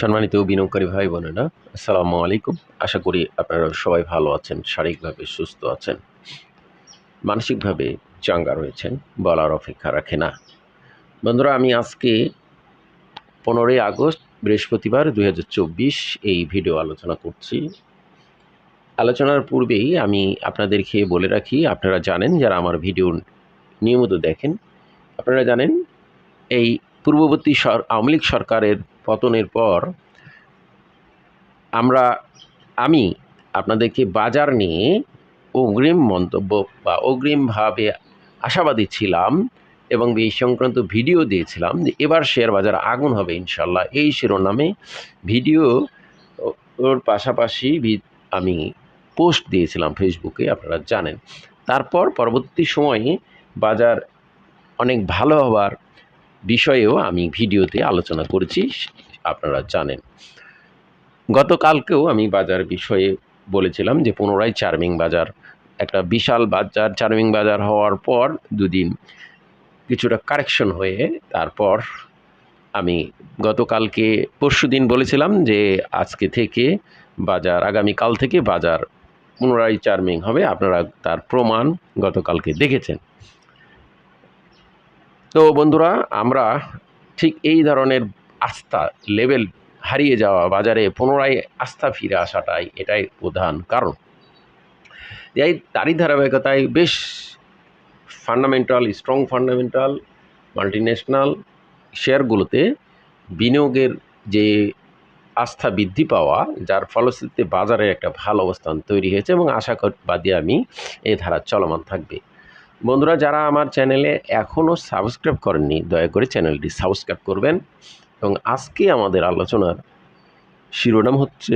সম্মানিত বিনিয়োগকারী ভাই বোনেরা, আসসালামু আলাইকুম। আশা করি আপনারা সবাই ভালো আছেন, শারীরিকভাবে সুস্থ আছেন, মানসিকভাবে চাঙ্গা রয়েছেন, বলার অপেক্ষা রাখে না। বন্ধুরা, আমি আজকে পনেরোই আগস্ট, বৃহস্পতিবার দু হাজার চব্বিশ এই ভিডিও আলোচনা করছি। আলোচনার পূর্বেই আমি আপনাদেরকে বলে রাখি, আপনারা জানেন, যারা আমার ভিডিও নিয়মিত দেখেন, আপনারা জানেন, এই পূর্ববর্তী সর আওয়ামী লীগ সরকারের পতনের পর আমরা, আমি আপনাদেরকে বাজার নিয়ে অগ্রিম মন্তব্য বা অগ্রিমভাবে আশাবাদী ছিলাম এবং এই সংক্রান্ত ভিডিও দিয়েছিলাম যে এবার শেয়ার বাজার আগুন হবে ইনশাল্লাহ এই শিরোনামে ভিডিও ওর পাশাপাশি আমি পোস্ট দিয়েছিলাম ফেসবুকে, আপনারা জানেন। তারপর পরবর্তী সময়ে বাজার অনেক ভালো হওয়ার বিষয়েও আমি ভিডিওতে আলোচনা করেছি, আপনারা জানেন। গতকালকেও আমি বাজার বিষয়ে বলেছিলাম যে পুনরায় চার্মিং বাজার, একটা বিশাল বাজার, চার্মিং বাজার হওয়ার পর দুদিন কিছুটা কারেকশন হয়ে তারপর আমি গতকালকে পরশু দিন বলেছিলাম যে আজকে থেকে বাজার, আগামীকাল থেকে বাজার পুনরায় চার্মিং হবে। আপনারা তার প্রমাণ গতকালকে দেখেছেন। তো বন্ধুরা, আমরা ঠিক এই ধরনের আস্থা লেভেল হারিয়ে যাওয়া বাজারে পুনরায় আস্থা ফিরে আসাটাই এটাই প্রধান কারণ। এই তারই ধারাবাহিকতায় বেশ ফান্ডামেন্টাল স্ট্রং ফান্ডামেন্টাল মাল্টিন্যাশনাল শেয়ারগুলোতে বিনিয়োগের যে আস্থা বৃদ্ধি পাওয়া, যার ফলশ্রুতিতে বাজারে একটা ভালো অবস্থান তৈরি হয়েছে এবং আশাবাদী আমি এই ধারা চলমান থাকবে। বন্ধুরা, যারা আমার চ্যানেলে এখনও সাবস্ক্রাইব করেননি, দয়া করে চ্যানেলটি সাবস্ক্রাইব করবেন। এবং আজকে আমাদের আলোচনার শিরোনাম হচ্ছে,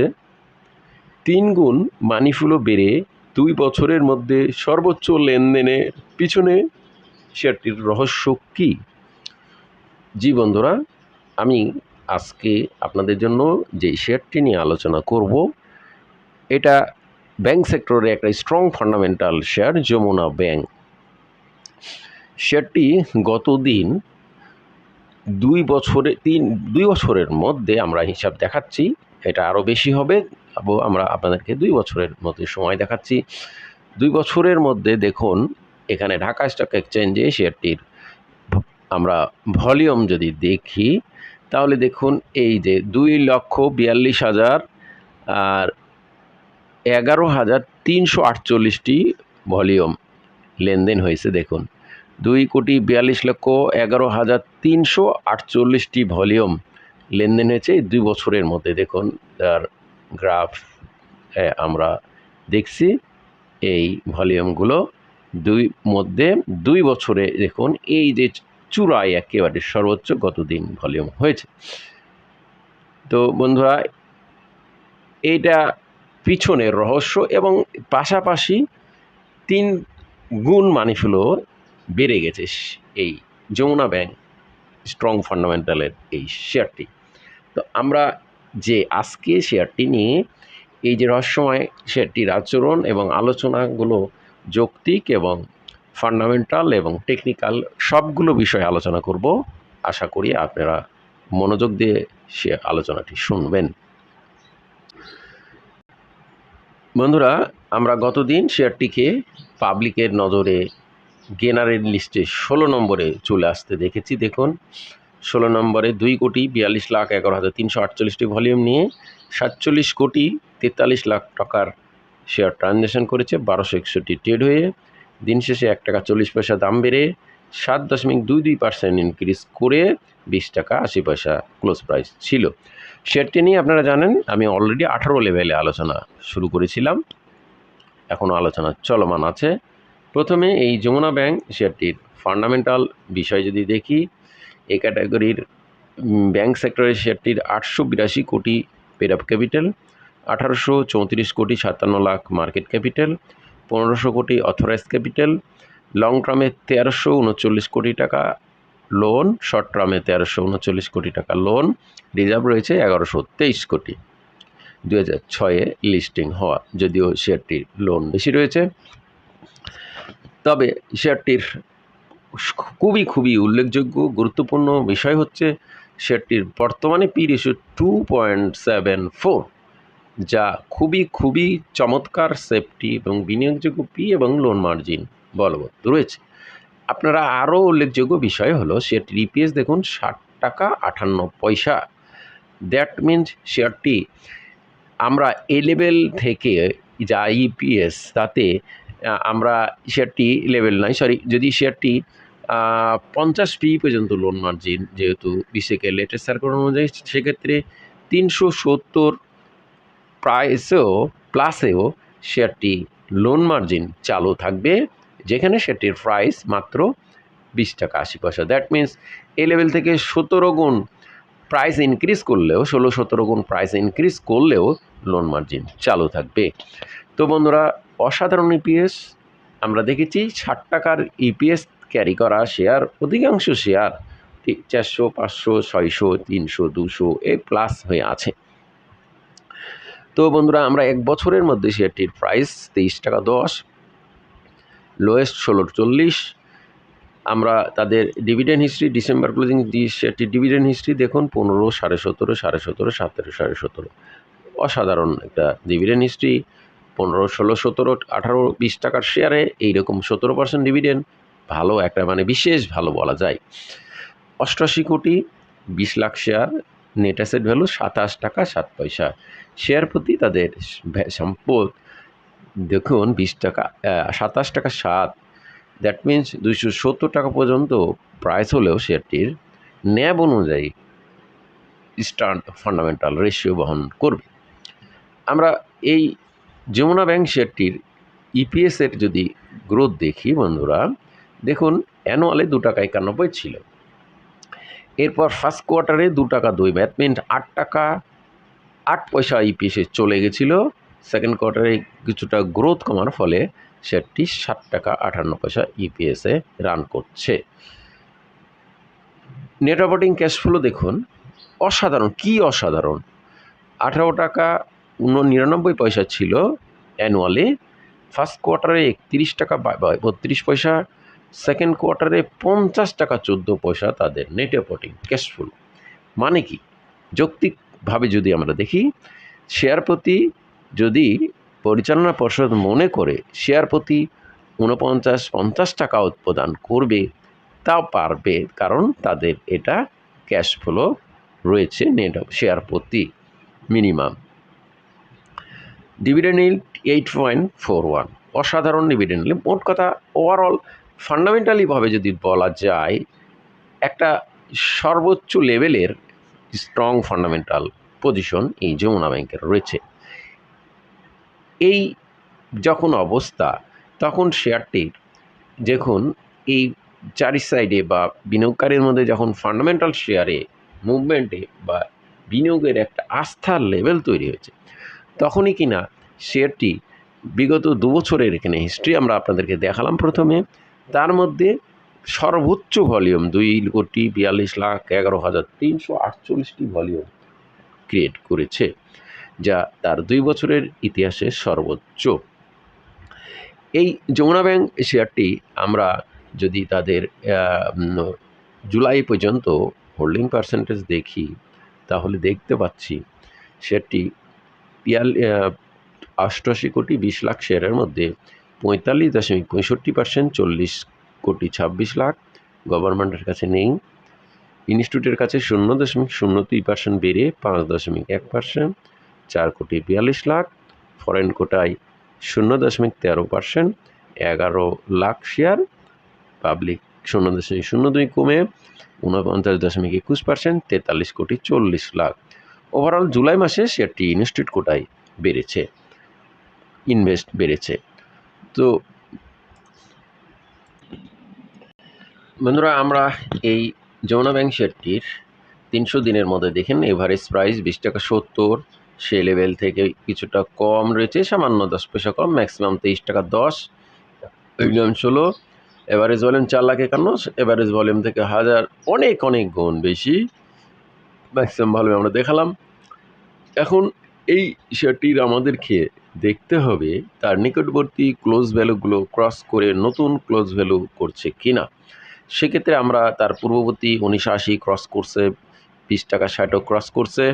তিন গুণ মানিফুলো বেড়ে দুই বছরের মধ্যে সর্বোচ্চ লেনদেনের পিছনে শেয়ারটির রহস্য কী? জি বন্ধুরা, আমি আজকে আপনাদের জন্য যে শেয়ারটি নিয়ে আলোচনা করব, এটা ব্যাংক সেক্টরে একটা strong fundamental share Jamuna bank. শেয়ারটি গত দিন দুই বছরে, তিন, দুই বছরের মধ্যে আমরা হিসাব দেখাচ্ছি। এটা আরও বেশি হবে আমরা আপনাদেরকে দুই বছরের মধ্যে সময় দেখাচ্ছি। দুই বছরের মধ্যে দেখুন, এখানে ঢাকা স্টক এক্সচেঞ্জে শেয়ারটির আমরা ভলিউম যদি দেখি, তাহলে দেখুন এই যে দুই লক্ষ বিয়াল্লিশ হাজার আর এগারো হাজার তিনশো আটচল্লিশটি ভলিউম লেনদেন হয়েছে দেখুন। দুই কোটি বিয়াল্লিশ লক্ষ এগারো হাজার তিনশো আটচল্লিশটি ভলিউম লেনদেন হয়েছে এই দুই বছরের মধ্যে। দেখুন, তার গ্রাফ আমরা দেখছি এই ভলিউমগুলো দুই মধ্যে দুই বছরে, দেখুন, এই যে চূড়ায় একেবারে সর্বোচ্চ গত দিন ভলিউম হয়েছে। তো বন্ধুরা, এইটা পিছনের রহস্য এবং পাশাপাশি তিন গুণ মানিফুলো বেড়ে গেছে এই যমুনা ব্যাংক স্ট্রং ফান্ডামেন্টালের এই শেয়ারটি তো আমরা যে আজকে শেয়ারটি নিয়ে এই যে রহস্যময় শেয়ারটির আচরণ এবং আলোচনাগুলো যৌক্তিক এবং ফান্ডামেন্টাল এবং টেকনিক্যাল সবগুলো বিষয়ে আলোচনা করব, আশা করি আপনারা মনোযোগ দিয়ে সে আলোচনাটি শুনবেন। বন্ধুরা, আমরা গতদিন শেয়ারটিকে পাবলিকের নজরে গেনারের লিস্টে ষোলো নম্বরে চলে আসতে দেখেছি। দেখুন, ষোলো নম্বরে দুই কোটি বিয়াল্লিশ লাখ এগারো হাজার তিনশো আটচল্লিশটি ভলিউম নিয়ে সাতচল্লিশ কোটি তেতাল্লিশ লাখ টাকার শেয়ার ট্রানজ্যাকশন করেছে, বারোশো একষট্টি ট্রেড হয়ে দিন শেষে এক টাকা চল্লিশ পয়সা দাম বেড়ে সাত দশমিক দুই দুই পার্সেন্ট ইনক্রিজ করে বিশ টাকা আশি পয়সা ক্লোজ প্রাইস ছিল। শেয়ারটি নিয়ে আপনারা জানেন, আমি অলরেডি আঠারো লেভেলে আলোচনা শুরু করেছিলাম। এখনও আলোচনা চলমান আছে। প্রথমে এই যমুনা ব্যাংক শেয়ারটির ফান্ডামেন্টাল বিষয় যদি দেখি এই ক্যাটাগরির ব্যাংক সেক্টরের শেয়ারটির আটশো বিরাশি কোটি পেড আপ ক্যাপিটাল আঠারোশো চৌত্রিশ কোটি সাতান্ন লাখ মার্কেট ক্যাপিটাল পনেরোশো কোটি অথরাইজ ক্যাপিটাল লং টার্মে তেরোশো উনচল্লিশ কোটি টাকা লোন শর্ট টার্মে তেরোশো উনচল্লিশ কোটি টাকা লোন রিজার্ভ রয়েছে এগারোশো তেইশ কোটি। দু হাজার ছয়ে লিস্টিং হওয়া যদিও শেয়ারটির লোন বেশি রয়েছে তবে শেয়ারটির খুবই খুবই উল্লেখযোগ্য গুরুত্বপূর্ণ বিষয় হচ্ছে শেয়ারটির বর্তমানে P ratio two point seven four যা খুবই খুবই চমৎকার সেফটি এবং বিনিয়োগযোগ্য পি এবং লোন মার্জিন বলবৎ রয়েছে। আপনারা আরও উল্লেখযোগ্য বিষয় হলো শেয়ারটির ইপিএস দেখুন ষাট টাকা আটান্ন পয়সা। দ্যাট মিনস শেয়ারটি আমরা এ লেভেল থেকে যা ইপিএস তাতে আহ, আমরা শেয়ারটি লেভেল নয় সরি যদি শেয়ারটি পঞ্চাশ পি পর্যন্ত লোন মার্জিন যেহেতু বিশেকে লেটেস্ট সার্কুলার অনুযায়ী, সেক্ষেত্রে তিনশো সত্তর প্রাইসেও প্লাসেও শেয়ারটি লোন মার্জিন চালু থাকবে, যেখানে সেটির প্রাইস মাত্র বিশ টাকা আশি পয়সা। দ্যাট মিন্স এই লেভেল থেকে সতেরো গুণ প্রাইস ইনক্রিজ করলেও, ষোলো সতেরো গুণ প্রাইস ইনক্রিজ করলেও লোন মার্জিন চালু থাকবে। তো বন্ধুরা অসাধারণ ইপিএস আমরা দেখেছি ষাট টাকার ইপিএস ক্যারি করা শেয়ার অধিকাংশ শেয়ার চারশো, পাঁচশো, ছয়শো, তিনশো, দুশো এ প্লাস হয়ে আছে। তো বন্ধুরা, আমরা এক বছরের মধ্যে শেয়ারটির প্রাইস তেইশ টাকা দশ লোয়েস্ট ষোলো চল্লিশ। আমরা তাদের ডিভিডেন্ড হিস্ট্রি ডিসেম্বর ক্লোজিং শেয়ারটির ডিভিডেন্ড হিস্ট্রি দেখুন, পনেরো সাড়ে সতেরো সাড়ে সতেরো সতেরো, সাড়ে সতেরো। অসাধারণ একটা ডিভিডেন্ড হিস্ট্রি পনেরো, ষোলো, সতেরো, আঠারো, বিশ টাকার শেয়ারে এইরকম সতেরো পার্সেন্ট ডিভিডেন্ড ভালো একটা মানে বিশেষ ভালো বলা যায়। অষ্টআশি কোটি বিশ lakh share net asset value সাতাশ টাকা সাত পয়সা। শেয়ার প্রতি তাদের সম্পদ, দেখুন বিশ টাকা সাতাশ টাকা সাত। দ্যাট মিন্স দুইশো সত্তর টাকা পর্যন্ত প্রাইস হলেও শেয়ারটির ন্যাব অনুযায়ী স্টার্ট ফান্ডামেন্টাল রেশিও বহন করবে। আমরা এই যমুনা ব্যাংক শেয়ারটির ইপিএসের যদি গ্রোথ দেখি বন্ধুরা, দেখুন অ্যানুয়ালে দু টাকা একানব্বই ছিল। এরপর ফার্স্ট কোয়ার্টারে দু টাকা দুই দ্যাট মিন্স আট টাকা আট পয়সা ইপিএসে চলে গেছিল। সেকেন্ড কোয়ার্টারে কিছুটা গ্রোথ কমার ফলে শেয়ারটি সাত টাকা আটান্ন পয়সা ইপিএসে রান করছে। নেট অপারেটিং ক্যাশ ফ্লো দেখুন, অসাধারণ, কি অসাধারণ। আঠারো টাকা নিরানব্বই পয়সা ছিল অ্যানুয়ালি ফার্স্ট কোয়ার্টারে একত্রিশ টাকা বত্রিশ পয়সা। সেকেন্ড কোয়ার্টারে পঞ্চাশ টাকা চোদ্দ পয়সা তাদের নেট অপারেটিং ক্যাশফুল মানে কি? যৌক্তিকভাবে যদি আমরা দেখি শেয়ার প্রতি যদি পরিচালনা পর্ষদ মনে করে শেয়ার প্রতি ঊনপঞ্চাশ পঞ্চাশ টাকা উৎপাদন করবে, তাও পারবে। কারণ তাদের এটা ক্যাশ ফ্লো রয়েছে নেট শেয়ার প্রতি minimum dividend yield eight point four one অসাধারণ ডিভিডেন্ড ইল্ড মোট কথা ওভারঅল ফান্ডামেন্টালিভাবে যদি বলা যায়, একটা সর্বোচ্চ লেভেলের স্ট্রং ফান্ডামেন্টাল পজিশন এই যমুনা ব্যাংকের রয়েছে। এই যখন অবস্থা, তখন শেয়ারটির যখন এই চারি সাইডে বা বিনিয়োগকারীর মধ্যে যখন ফান্ডামেন্টাল শেয়ারে মুভমেন্টে বা বিনিয়োগের একটা আস্থার লেভেল তৈরি হয়েছে তখনই কিনা শেয়ারটি বিগত দু বছরের এখানে হিস্ট্রি আমরা আপনাদেরকে দেখালাম প্রথমে। তার মধ্যে সর্বোচ্চ ভলিউম দুই কোটি বিয়াল্লিশ লাখ এগারো হাজার তিনশো আটচল্লিশটি ভলিউম ক্রিয়েট করেছে, যা তার দুই বছরের ইতিহাসে সর্বোচ্চ। এই যমুনা ব্যাংক শেয়ারটি আমরা যদি তাদের জুলাই পর্যন্ত হোল্ডিং পার্সেন্টেজ দেখি, তাহলে দেখতে পাচ্ছি শেয়ারটি আহ, অষ্টআশি কোটি বিশ লাখ শেয়ারের মধ্যে পঁয়তাল্লিশ দশমিক পঁয়ষট্টি পার্সেন্ট চল্লিশ কোটি ছাব্বিশ লাখ গভর্নমেন্টের কাছে নেই। ইনস্টিটিউটের কাছে শূন্য দশমিক শূন্য দুই পার্সেন্ট বেড়ে পাঁচ দশমিক এক পার্সেন্ট চার কোটি বিয়াল্লিশ লাখ। ফরেন কোটায় শূন্য দশমিক তেরো পার্সেন্ট এগারো লাখ শেয়ার। পাবলিক শূন্য দশমিক শূন্য দুই কমে ঊনপঞ্চাশ দশমিক একুশ পার্সেন্ট তেতাল্লিশ কোটি চল্লিশ লাখ। ওভারঅল জুলাই মাসে শেয়ারটি ইনস্টিটিউট কোটায় বেড়েছে ইনভেস্ট বেড়েছে। তো বন্ধুরা, আমরা এই যমুনা ব্যাংক শেয়ারটির তিনশো দিনের মধ্যে দেখেন এভারেজ প্রাইস বিশ টাকা সত্তর সে লেভেল থেকে কিছুটা কম রয়েছে, সামান্য দশ পয়সা কম ম্যাক্সিমাম তেইশ টাকা দশ মিলিয়ন ষোলো এভারেজ ভলিউম চার লাখ একান্ন এভারেজ ভলিউম থেকে হাজার অনেক অনেক গুণ বেশি ম্যাক্সিমাম ভলিউম আমরা দেখালাম। এখন এই শেয়ারটির আমাদেরকে দেখতে হবে তার নিকটবর্তী ক্লোজ ভ্যালুগুলো ক্রস করে নতুন ক্লোজ ভ্যালু করছে কিনা। সেক্ষেত্রে আমরা তার পূর্ববর্তী উনিশ আশি ক্রস করছে, বিশ টাকা ষাটও ক্রস করছে।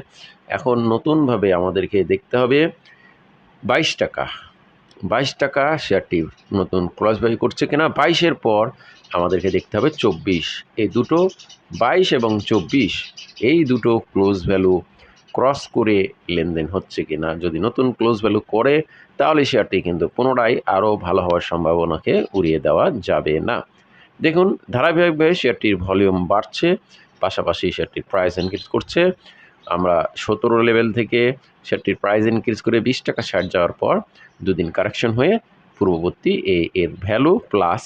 এখন নতুনভাবে আমাদেরকে দেখতে হবে বাইশ টাকা। বাইশ টাকা শেয়ারটি নতুন ক্রস বাই করছে কিনা, বাইশের পর আমাদেরকে দেখতে হবে চব্বিশ। এই দুটো বাইশ এবং চব্বিশ, এই দুটো ক্লোজ ভ্যালু ক্রস করে লেনদেন হচ্ছে কি না যদি নতুন ক্লোজ ভ্যালু করে, তাহলে শেয়ারটি কিন্তু পুনরায় আরও ভালো হওয়ার সম্ভাবনাকে উড়িয়ে দেওয়া যাবে না। দেখুন, ধারাবাহিকভাবে শেয়ারটির ভলিউম বাড়ছে, পাশাপাশি শেয়ারটির প্রাইস ইনক্রিজ করছে। আমরা সতেরো লেভেল থেকে শেয়ারটির প্রাইস ইনক্রিজ করে বিশ টাকা ষাট যাওয়ার পর দুদিন কারেকশন হয়ে পূর্ববর্তী এই এর ভ্যালু প্লাস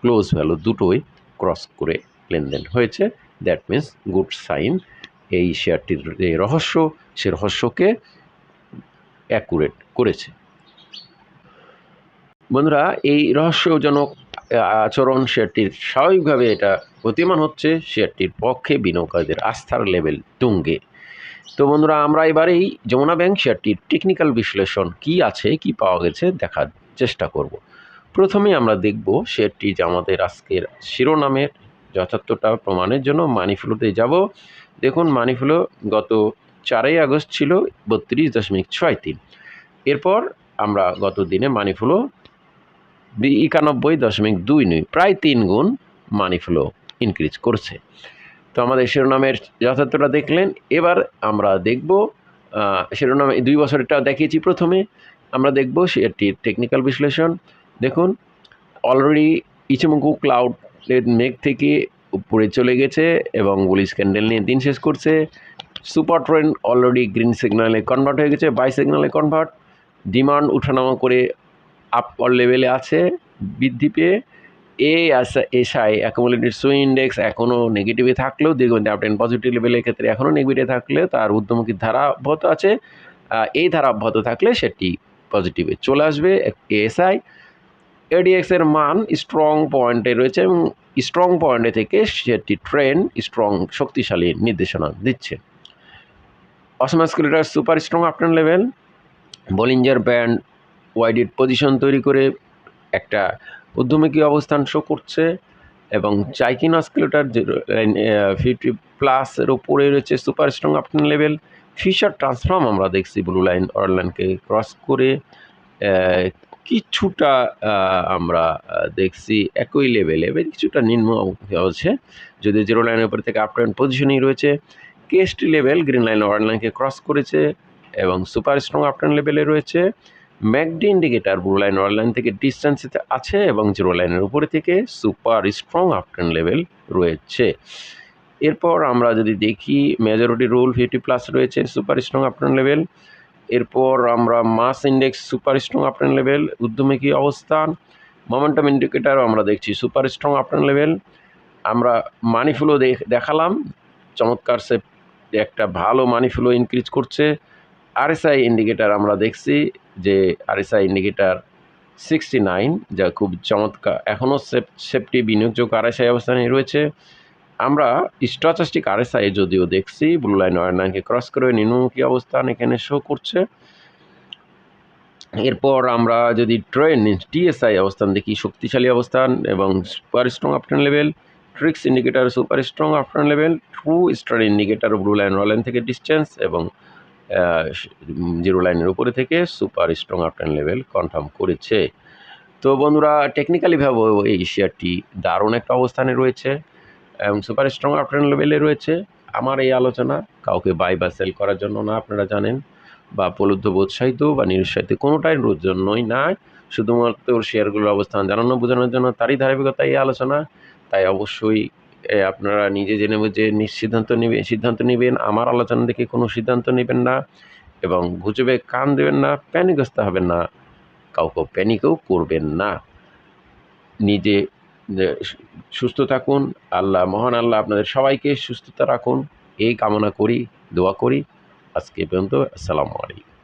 ক্লোজ ভ্যালু দুটোই ক্রস করে লেনদেন হয়েছে। দ্যাট মিন্স গুড সাইন এই শেয়ারটির যে রহস্য, সে রহস্যকে অ্যাকুরেট করেছে। বন্ধুরা, এই রহস্যজনক আচরণ শেয়ারটির স্বাভাবিকভাবে এটা গতিমান হচ্ছে শেয়ারটির পক্ষে বিনিয়োগকারীদের আস্থার লেভেল তুঙ্গে। তো বন্ধুরা, আমরা এবার এই যমুনা ব্যাংক শেয়ারটির টেকনিক্যাল বিশ্লেষণ কি আছে, কি পাওয়া গেছে দেখার চেষ্টা করব। প্রথমে আমরা দেখব শেয়ারটি যে আমাদের আজকের শিরোনামের যথার্থটা প্রমাণের জন্য মানিফ্লোতে যাব। দেখুন মানিফ্লো গত চারই আগস্ট ছিল বত্রিশ দশমিক ছয় তিন। এরপর আমরা গত দিনে মানিফ্লো একানব্বই দশমিক দুই নয়, প্রায় তিন গুণ মানি ফ্লো ইনক্রিজ করছে। তো আমাদের শিরোনামের যথার্থটা দেখলেন। এবার আমরা দেখব শিরোনামে দুই বছরটা দেখিয়েছি প্রথমে। আমরা দেখব সেটির টেকনিক্যাল বিশ্লেষণ। দেখুন অলরেডি ইচুমুকু ক্লাউডের মেঘ থেকে উপরে চলে গেছে এবং বুলিশ ক্যান্ডেল নিয়ে দিন শেষ করছে। সুপার ট্রেন অলরেডি গ্রিন সিগনালে কনভার্ট হয়ে গেছে বাই সিগনালে কনভার্ট ডিমান্ড উঠানামা করে আপার লেভেলে আছে, বৃদ্ধি পেয়ে। A SI accumulated swing index এখনও নেগেটিভে থাকলেও দীর্ঘদিন আপ টেন পজিটিভ লেভেলের ক্ষেত্রে এখনও নেগেটিভে থাকলে তার ঊর্ধ্বমুখী ধারা অব্যাহত আছে এই ধারা অব্যাহত থাকলে সেটি পজিটিভে চলে আসবে। এএসআই এডিএক্সের মান স্ট্রং পয়েন্টে রয়েছে এবং স্ট্রং পয়েন্টে থেকে সেটি ট্রেন স্ট্রং শক্তিশালী নির্দেশনা দিচ্ছে। Awesome oscillator super strong uptrend level Bollinger band ওয়াইডেড position তৈরি করে একটা ঊর্ধ্বমুখী অবস্থান শো করছে এবং চাইকিন অস্কিলেটার ফিফটি প্লাসের ওপরে রয়েছে super strong uptrend level Fisher transform আমরা দেখছি ব্লু লাইন অরলাইনকে ক্রস করে কিছুটা আমরা দেখছি একই লেভেলে কিছুটা নিম্ন হচ্ছে যদি জিরো লাইনের উপর থেকে আপট্রেন্ড পজিশনেই রয়েছে কেএসটি লেভেল গ্রিন লাইন অরলাইনকে ক্রস করেছে এবং সুপার স্ট্রং আপট্রেন্ড লেভেলে রয়েছে। MACD indicator blue line or line থেকে ডিস্টেন্সিতে আছে এবং জিরো লাইনের উপরে থেকে সুপার স্ট্রং আপটেন লেভেল রয়েছে। এরপর আমরা যদি দেখি মেজরিটি রুল ফিফটি প্লাস রয়েছে সুপার স্ট্রং আপটেন লেভেল এরপর আমরা mass index super strong uptrend level উদ্যমী অবস্থান? মোমেন্টাম ইন্ডিকেটারও আমরা দেখছি সুপার স্ট্রং আপটেন লেভেল আমরা মানি ফ্লো দেখালাম, চমৎকার সে একটা ভালো মানি ফ্লো ইনক্রিজ করছে। আরএসআই ইন্ডিকেটার আমরা দেখছি যে আরএসআই ইন্ডিকেটার সিক্সটি নাইন যা খুব চমৎকার। এখনও সেফ সেফটি বিনিয়োগযোগ্য আরএসআই অবস্থানে রয়েছে। আমরা স্ট্রাচাস্টিক আরএসআই যদিও দেখছি ব্লু লাইন ওয়ার নাইনকে ক্রস করে নিম্নমুখী অবস্থান এখানে শো করছে। এরপর আমরা যদি ট্রেন টিএসআই অবস্থান দেখি, শক্তিশালী অবস্থান এবং super strong uptrend level TRIX indicator super strong uptrend level true star indicator blue line royal থেকে ডিস্টেন্স এবং জিরো লাইনের উপরে থেকে super strong uptrend level confirm করেছে। তো বন্ধুরা টেকনিক্যালিভাবে এই শেয়ারটি দারুণ একটা অবস্থানে রয়েছে। এবং সুপার স্ট্রং আপটেন লেভেলে রয়েছে। আমার এই আলোচনা কাউকে বাই বা সেল করার জন্য না, আপনারা জানেন, বা প্রলুব্ধ উৎসাহিত বা নিরুৎসাহিত কোনোটাই জন্যই না শুধুমাত্র শেয়ারগুলোর অবস্থান জানানো, বোঝানোর জন্য তারই ধারাবাহিকতা এই আলোচনা। তাই অবশ্যই আপনারা নিজে জেনে বুঝে সিদ্ধান্ত নেবেন সিদ্ধান্ত নেবেন। আমার আলোচনা দেখে কোনো সিদ্ধান্ত নেবেন না এবং গুজবে কান দেবেন না প্যানিকগ্রস্ত হবেন না। কাউকে প্যানিকও করবেন না। নিজে সুস্থ থাকুন, আল্লাহ, মহান আল্লাহ আপনাদের সবাইকে সুস্থতা রাখুন। এই কামনা করি, দোয়া করি। আজকে পর্যন্ত, আসসালামু আলাইকুম।